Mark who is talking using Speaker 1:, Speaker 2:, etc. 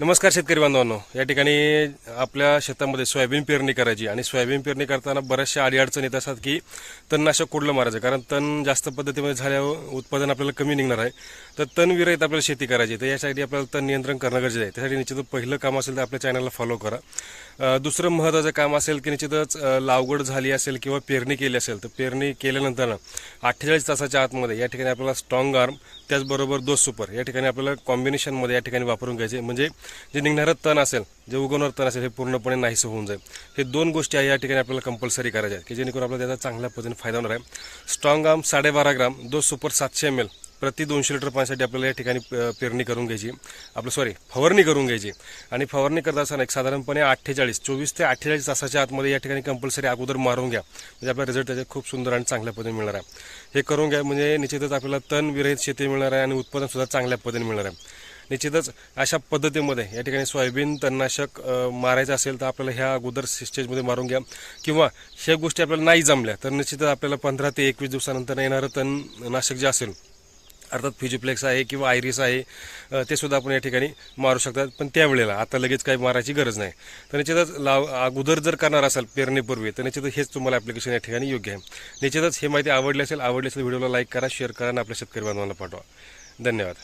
Speaker 1: नमस्कार शेतकरी बांधवांनो. या ठिकाणी आपल्या शेतामध्ये सोयाबीन पेरणी करायची आणि सोयाबीन पेरणी करताना बऱ्याचशा अडीअडचणी येत असतात की तणनाशक कुठलं मारायचं? कारण तण जास्त पद्धतीमध्ये झाल्यावर उत्पादन आपल्याला कमी निघणार आहे. तर तण विरहित आपल्याला शेती करायची तर यासाठी आपल्याला तण नियंत्रण करणं गरजेचं आहे. त्यासाठी निश्चितच पहिलं काम असेल तर आपल्या चॅनलला फॉलो करा. दुसरं महत्त्वाचं काम असेल की निश्चितच लावगड लागवड झाली असेल किंवा पेरणी केली असेल तर पेरणी केल्यानंतर अठ्ठेचाळीस तासाच्या आतमध्ये या ठिकाणी आपल्याला स्ट्रॉंग आर्म त्याचबरोबर दोस सुपर या ठिकाणी आपल्याला कॉम्बिनेशनमध्ये या ठिकाणी वापरून घ्यायचे. म्हणजे जे निघणारं तण असेल जे उगवणारं तण असेल हे पूर्णपणे नाहीसं होऊन जाईल. हे दोन गोष्टी आहे या ठिकाणी आपल्याला कंपल्सरी करायच्या आहेत की जेणेकरून आपल्याला त्याचा चांगल्या पद्धतीने फायदा होणार आहे. स्ट्रॉंग आर्म साडेबारा ग्राम दो सुपर सातशे एम एल प्रति दोनशे लिटर पाण्यासाठी आपल्याला या ठिकाणी पेरणी करून घ्यायची. आपलं सॉरी फवारणी करून घ्यायची. आणि फवारणी करत असताना एक साधारणपणे अठ्ठेचाळीस चोवीस ते अठ्ठेचाळीस तासाच्या आतमध्ये या ठिकाणी कंपल्सरी अगोदर मारून घ्या. म्हणजे आपला रिझल्ट त्याचे खूप सुंदर आणि चांगल्या पद्धतीने मिळणार आहे. हे करून घ्या म्हणजे निश्चितच आपल्याला तण विरहित शेती मिळणार आहे आणि उत्पादनसुद्धा चांगल्या पद्धतीने मिळणार आहे. निश्चितच अशा पद्धतीमध्ये या ठिकाणी सोयाबीन तणनाशक मारायचं असेल तर आपल्याला ह्या अगोदर स्टेजमध्ये मारून घ्या. किंवा ह्या गोष्टी आपल्याला नाही जमल्या तर निश्चितच आपल्याला पंधरा ते एकवीस दिवसानंतर येणारं तणनाशक जे असेल अर्थात फिजिप्लेक्स आहे किंवा आयरिस आहे ते सुद्धा आपण या ठिकाणी मारू शकतात. पण त्यावेळेला आता लगेच काही मारायची गरज नाही. तर निश्चितच लाव अगोदर जर करणार असाल पेरणीपूर्वी तर निश्चितच हेच तुम्हाला ॲप्लिकेशन या ठिकाणी योग्य आहे. निश्चितच हे माहिती आवडली असेल आवडली असेल व्हिडिओला लाईक करा शेअर करा आणि आपल्या शेतकरी बांधवांना पाठवा. धन्यवाद.